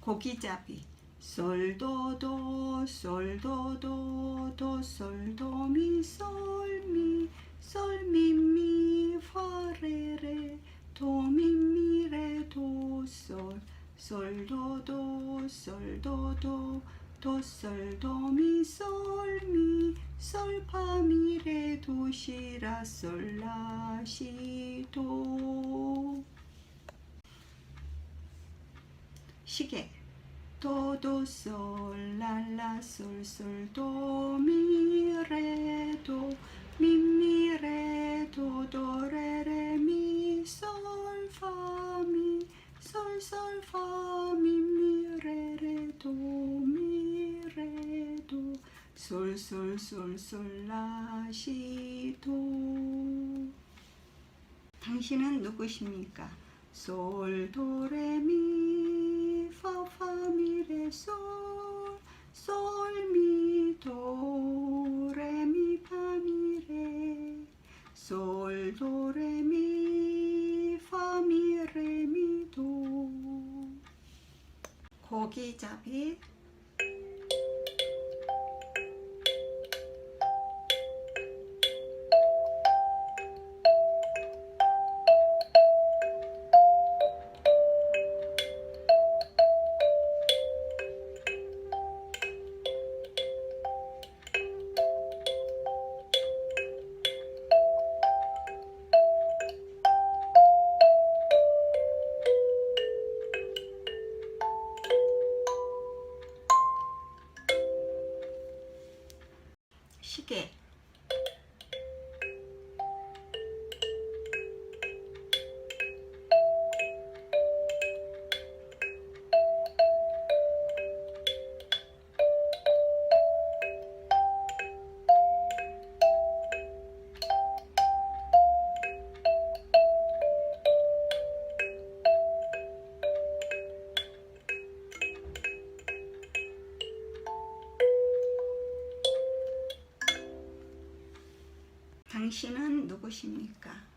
고기잡이. 솔도도 솔도도 도 솔도미 솔미 솔미미 파레레 도미미레 도솔 솔도도 솔도도 도솔도미 솔미 솔파미레 도시라 솔라시도 시계 도도솔 랄라솔솔 도미레도 미미레도 도레레미 솔파미 솔솔파 미 미레레 도미레도 솔솔솔솔 라시도 당신은 누구십니까? 솔 도레미 솔 솔미 도 레미 파미 레. 솔 도 레미 파미 레미 도. 고기잡이 시 당신은 누구십니까?